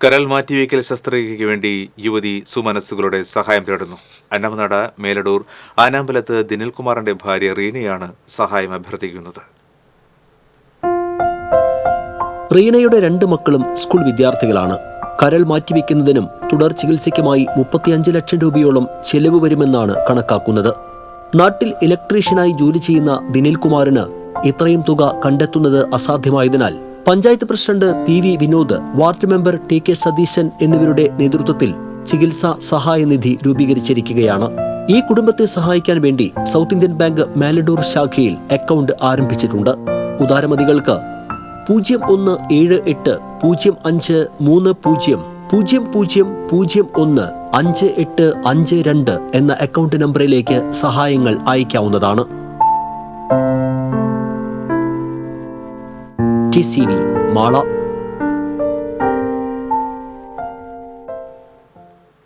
കരൾ മാറ്റിവയ്ക്കൽ ശസ്ത്രക്രിയയ്ക്ക് വേണ്ടി യുവതി സുമനസ്സുകളുടെ സഹായം തേടുന്നു. അന്നമനട മേലടൂർ ആനാമ്പലത്ത് ദിനിൽകുമാറിന്റെ ഭാര്യ റീനയാണ് സഹായം അഭ്യർത്ഥിക്കുന്നത്. റീനയുടെ രണ്ട് മക്കളും സ്കൂൾ വിദ്യാർത്ഥികളാണ്. കരൾ മാറ്റിവെക്കുന്നതിനും തുടർ ചികിത്സയ്ക്കുമായി മുപ്പത്തിയഞ്ച് ലക്ഷം രൂപയോളം ചെലവ് വരുമെന്നാണ് കണക്കാക്കുന്നത്. നാട്ടിൽ ഇലക്ട്രീഷ്യനായി ജോലി ചെയ്യുന്ന ദിനിൽ കുമാറിന് ഇത്രയും തുക കണ്ടെത്തുന്നത് അസാധ്യമായതിനാൽ panchayat president P V Vinod ward member T K Satheesan എന്നിവരുടെ നേതൃത്വത്തിൽ ചികിത്സാ സഹായ നിധി രൂപീകരിച്ചിരിക്കുകയാണ്. ഈ കുടുംബത്തെ സഹായിക്കാൻ വേണ്ടി സൗത്ത് ഇന്ത്യൻ ബാങ്ക് മാലഡൂർ ശാഖയിൽ അക്കൗണ്ട് ആരംഭിച്ചിട്ടുണ്ട്. ഉദാരമതികൾക്ക് പൂജ്യം ഒന്ന് ഏഴ് എട്ട് പൂജ്യം അഞ്ച് മൂന്ന് പൂജ്യം പൂജ്യം പൂജ്യം പൂജ്യം ഒന്ന് അഞ്ച് എട്ട് അഞ്ച് രണ്ട് എന്ന അക്കൗണ്ട് നമ്പറിലേക്ക് സഹായങ്ങൾ അയക്കാവുന്നതാണ് ടി സി വി മാള